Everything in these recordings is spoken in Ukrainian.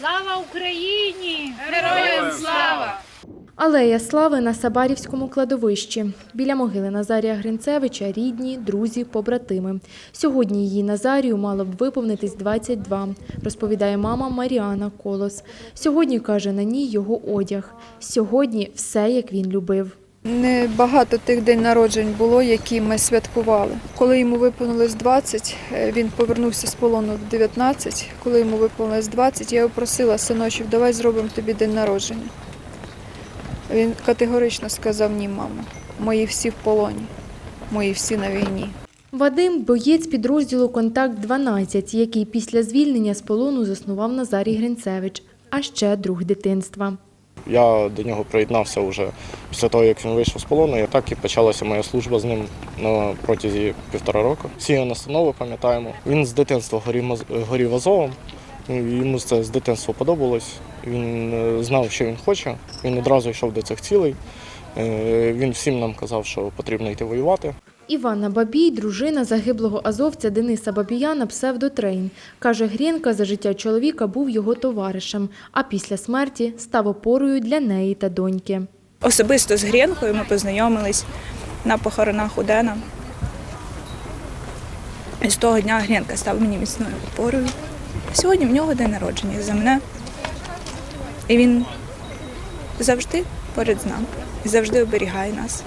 Слава Україні! Героям слава! Алея слави на Сабарівському кладовищі. Біля могили Назарія Гринцевича рідні, друзі, побратими. Сьогодні її Назарію мало б виповнитись 22, розповідає мама Маріана Колос. Сьогодні, каже, на ній його одяг. Сьогодні все, як він любив. Небагато тих день народжень було, які ми святкували. Коли йому виповнилось 20, е, він повернувся з полону в 19. Коли йому виповнилось 20, я його просила, синочок, давай зробимо тобі день народження. Він категорично сказав ні, мамо. Мої всі в полоні, мої всі на війні. Вадим – боєць підрозділу «Контакт-12», який після звільнення з полону заснував Назарій Гринцевич, а ще друг дитинства. Я до нього приєднався вже після того, як він вийшов з полону. І так і почалася моя служба з ним на протязі півтора року. Всі його настанови пам'ятаємо. Він з дитинства горів, Азовом. Йому це з дитинства подобалось. Він е, знав, що він хоче. Він одразу йшов до цих цілей. Е, Він всім нам казав, що потрібно йти воювати. Іванна Бабій – дружина загиблого азовця Дениса Бабіяна псевдотрейн. Каже, Грінка за життя чоловіка був його товаришем, а після смерті став опорою для неї та доньки. Особисто з Грєнкою ми познайомились на похоронах у Дена. І з того дня Грєнка став мені міцною опорою. Сьогодні в нього день народження за мене. І він завжди поряд з нами, завжди оберігає нас.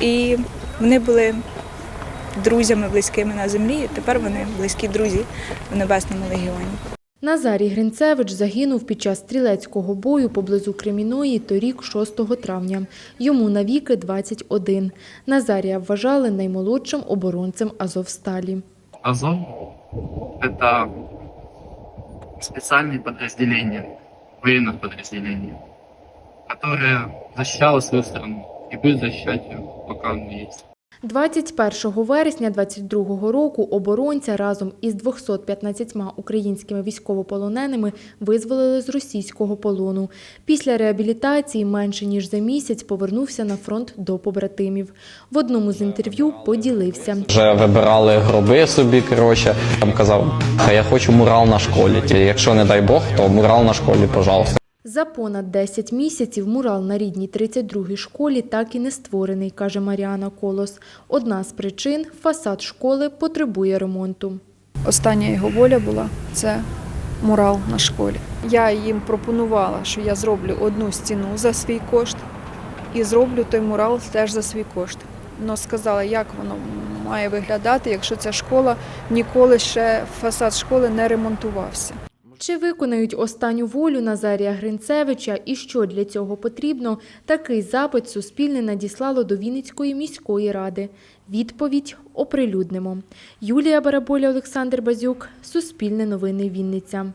І вони були друзями близькими на землі, і тепер вони близькі друзі в Небесному легіоні. Назарій Гринцевич загинув під час стрілецького бою поблизу Креміної торік 6 травня. Йому навіки 21. Назарія вважали наймолодшим оборонцем Азовсталі. Азов – это специальные подразделения, военных подразделений, которые защищало свою страну и будет защищать ее, пока он есть. 21 вересня 22 року оборонця разом із 215 українськими військовополоненими визволили з російського полону. Після реабілітації менше ніж за місяць повернувся на фронт до побратимів. В одному з інтерв'ю поділився. Вже вибирали гроби собі, коротше. Там казав, я хочу мурал на школі. Якщо не дай Бог, то мурал на школі, пожалуйста. За понад 10 місяців мурал на рідній 32-й школі так і не створений, каже Маріана Колос. Одна з причин – фасад школи потребує ремонту. Остання його воля була це мурал на школі. Я їм пропонувала, що я зроблю одну стіну за свій кошт і зроблю той мурал теж за свій кошт. Но сказала, як воно має виглядати, якщо ця школа ніколи ще фасад школи не ремонтувався. Чи виконають останню волю Назарія Гринцевича і що для цього потрібно, такий запит Суспільне надіслало до Вінницької міської ради. Відповідь оприлюднимо. Юлія Бараболя, Олександр Базюк, Суспільне новини Вінниця.